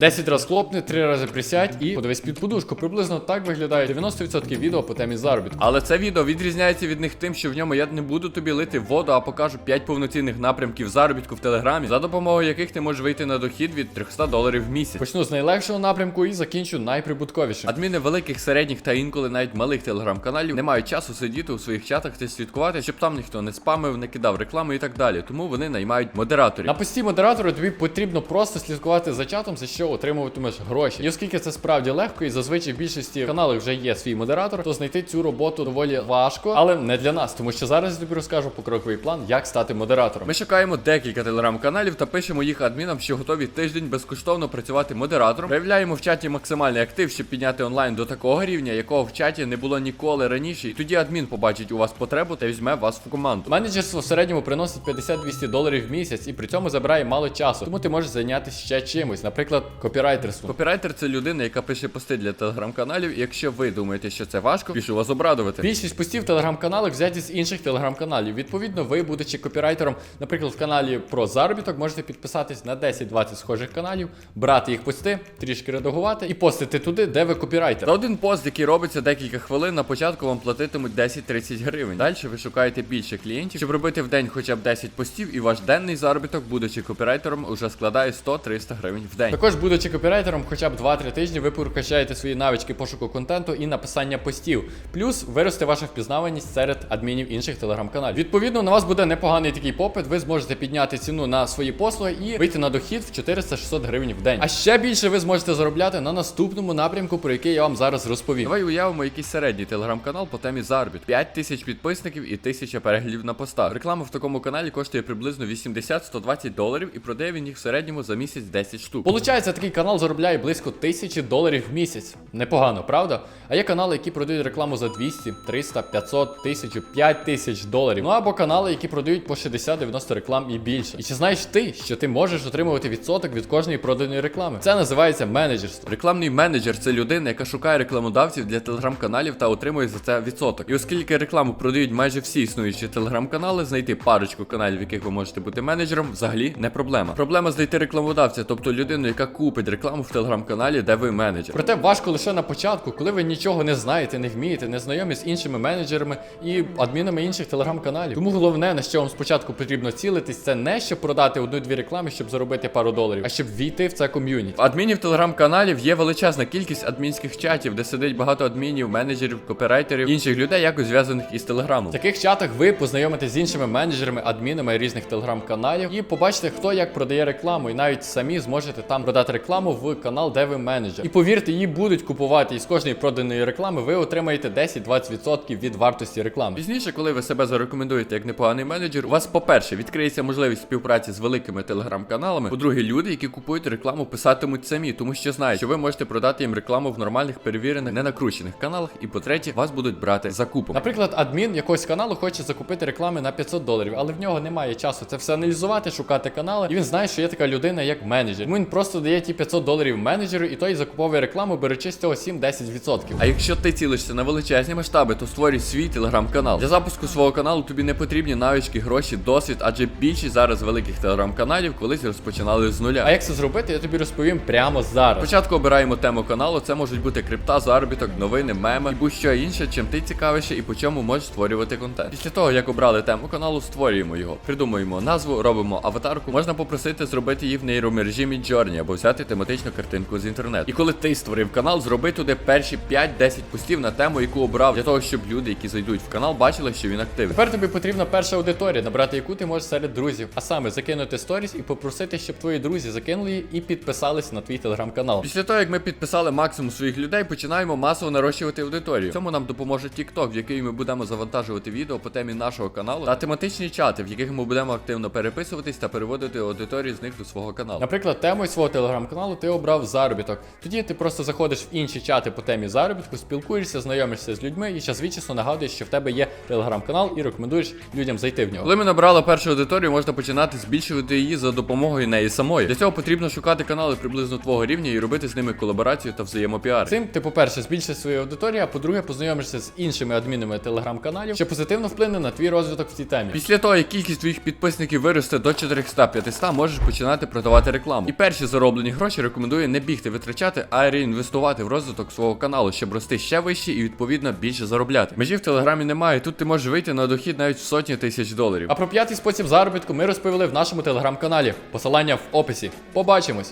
10 разів хлопни, 3 рази присядь і подивись під подушку. Приблизно так виглядає 90% відео по темі заробітку. Але це відео відрізняється від них тим, що в ньому я не буду тобі лити воду, а покажу 5 повноцінних напрямків заробітку в телеграмі, за допомогою яких ти можеш вийти на дохід від 300 доларів в місяць. Почну з найлегшого напрямку і закінчу найприбутковішим. Адміни великих, середніх та інколи навіть малих телеграм-каналів не мають часу сидіти у своїх чатах та слідкувати, щоб там ніхто не спамив, не кидав рекламу і так далі. Тому вони наймають модераторів. На пості модератора тобі потрібно просто слідкувати за чатом, за що отримуватимеш гроші. І оскільки це справді легко, і зазвичай в більшості каналів вже є свій модератор, то знайти цю роботу доволі важко, але не для нас, тому що зараз я тобі розкажу покроковий план, як стати модератором. Ми шукаємо декілька телеграм-каналів та пишемо їх адмінам, що готові тиждень безкоштовно працювати модератором. Проявляємо в чаті максимальний актив, щоб підняти онлайн до такого рівня, якого в чаті не було ніколи раніше. І тоді адмін побачить у вас потребу та візьме вас в команду. Менеджерство в середньому приносить 50-200 доларів в місяць і при цьому забирає мало часу, тому ти можеш зайнятися ще чимось, наприклад, копірайтерством. Копірайтер це людина, яка пише пости для телеграм-каналів. І якщо ви думаєте, що це важко, пішу вас обрадувати. Більшість постів телеграм-каналах взяті з інших телеграм-каналів. Відповідно, ви, будучи копірайтером, наприклад, в каналі про заробіток, можете підписатись на 10-20 схожих каналів, брати їх пости, трішки редагувати і постити туди, де ви копірайтер. За один пост, який робиться декілька хвилин, на початку вам платитимуть 10-30 гривень. Далі ви шукаєте більше клієнтів, щоб робити в день хоча б 10 постів, і ваш денний заробіток, будучи копірайтером, уже складає 100-300 гривень в день. Також, будучи копірайтером, хоча б 2-3 тижні, ви прокачаєте свої навички пошуку контенту і написання постів. Плюс виросте ваша впізнаваність серед адмінів інших телеграм-каналів. Відповідно, на вас буде непоганий такий попит. Ви зможете підняти ціну на свої послуги і вийти на дохід в 400-600 гривень в день. А ще більше ви зможете заробляти на наступному напрямку, про який я вам зараз розповім. Давай уявимо якийсь середній телеграм-канал по темі заробітку. 5 тисяч підписників і 1000 переглядів на постах. Реклама в такому каналі коштує приблизно 80-120 доларів і продає він їх в середньому за місяць 10 штук. Получається, такий канал заробляє близько тисячі доларів в місяць. Непогано, правда? А є канали, які продають рекламу за 200, 300, 500, 1000, 5 тисяч доларів. Ну або канали, які продають по 60-90 реклам і більше. І чи знаєш ти, що ти можеш отримувати відсоток від кожної проданої реклами? Це називається менеджерство. Рекламний менеджер це людина, яка шукає рекламодавців для телеграм-каналів та отримує за це відсоток. І оскільки рекламу продають майже всі існуючі телеграм-канали, знайти парочку каналів, в яких ви можете бути менеджером, взагалі не проблема. Проблема знайти рекламодавця, тобто людину, яка купить рекламу в телеграм-каналі, де ви менеджер. Проте важко лише на початку, коли ви нічого не знаєте, не вмієте, не знайомі з іншими менеджерами і адмінами інших телеграм-каналів. Тому головне, на що вам спочатку потрібно цілитись, це не щоб продати одну-дві реклами, щоб заробити пару доларів, а щоб війти в це ком'юніті. Адмінів телеграм-каналів є величезна кількість адмінських чатів, де сидить багато адмінів, менеджерів, копірайтерів, інших людей, якось зв'язаних із телеграмом. В таких чатах ви познайомитесь з іншими менеджерами, адмінами різних телеграм-каналів і побачите, хто як продає рекламу, і навіть самі зможете там продати рекламу в канал, де ви менеджер. І повірте, її будуть купувати. І з кожної проданої реклами ви отримаєте 10-20% від вартості реклами. Пізніше, коли ви себе зарекомендуєте як непоганий менеджер, у вас, по-перше, відкриється можливість співпраці з великими телеграм-каналами. По-друге, люди, які купують рекламу, писатимуть самі, тому що знають, що ви можете продати їм рекламу в нормальних перевірених, не накручених каналах. І по-третє, вас будуть брати закупом. Наприклад, адмін якогось каналу хоче закупити реклами на 500 доларів, але в нього немає часу це все аналізувати, шукати канали. І він знає, що є така людина, як менеджер. Тому він просто дає ті 500 доларів менеджеру, і той закуповує рекламу, беручи з цього 7-10%. А якщо ти цілишся на величезні масштаби, то створюй свій телеграм-канал. Для запуску свого каналу тобі не потрібні навички, гроші, досвід, адже більшість зараз великих телеграм-каналів колись розпочинали з нуля. А як це зробити, я тобі розповім прямо зараз. Спочатку обираємо тему каналу. Це можуть бути крипта, заробіток, новини, меми і будь-що інше, чим ти цікавишся і по чому можеш створювати контент. Після того, як обрали тему каналу, створюємо його, придумуємо назву, робимо аватарку. Можна попросити зробити її в нейромережі Midjourney або взяти тематичну картинку з інтернету. І коли ти створив канал, зроби туди перші 5-10 постів на тему, яку обрав, для того, щоб люди, які зайдуть в канал, бачили, що він активний. Тепер тобі потрібна перша аудиторія, набрати яку ти можеш серед друзів, а саме закинути сторіс і попросити, щоб твої друзі закинули її і підписались на твій телеграм-канал. Після того, як ми підписали максимум своїх людей, починаємо масово нарощувати аудиторію. В Цьому нам допоможе TikTok, в який ми будемо завантажувати відео по темі нашого каналу, та тематичні чати, в яких ми будемо активно переписуватись та переводити аудиторію з них до свого каналу. Наприклад, темою свого телеграм-каналу ти обрав заробіток. Тоді ти просто заходиш в інші чати по темі заробітку, спілкуєшся, знайомишся з людьми і час від часу нагадуєш, що в тебе є телеграм-канал і рекомендуєш людям зайти в нього. Коли ми набрали першу аудиторію, можна починати збільшувати її за допомогою неї самої. Для цього потрібно шукати канали приблизно твого рівня і робити з ними колаборацію та взаємопіар. Цим ти, по-перше, збільшиш свою аудиторію, а по-друге, познайомишся з іншими адмінами телеграм-каналів, що позитивно вплине на твій розвиток в цій темі. Після того, як кількість твоїх підписників виросте до 400-500, можеш починати продавати рекламу. І перші зароблені зароблені гроші рекомендую не бігти витрачати, а реінвестувати в розвиток свого каналу, щоб рости ще вище і відповідно більше заробляти. Межі в телеграмі немає. Тут ти можеш вийти на дохід навіть в сотні тисяч доларів. А про п'ятий спосіб заробітку ми розповіли в нашому телеграм-каналі. Посилання в описі. Побачимось!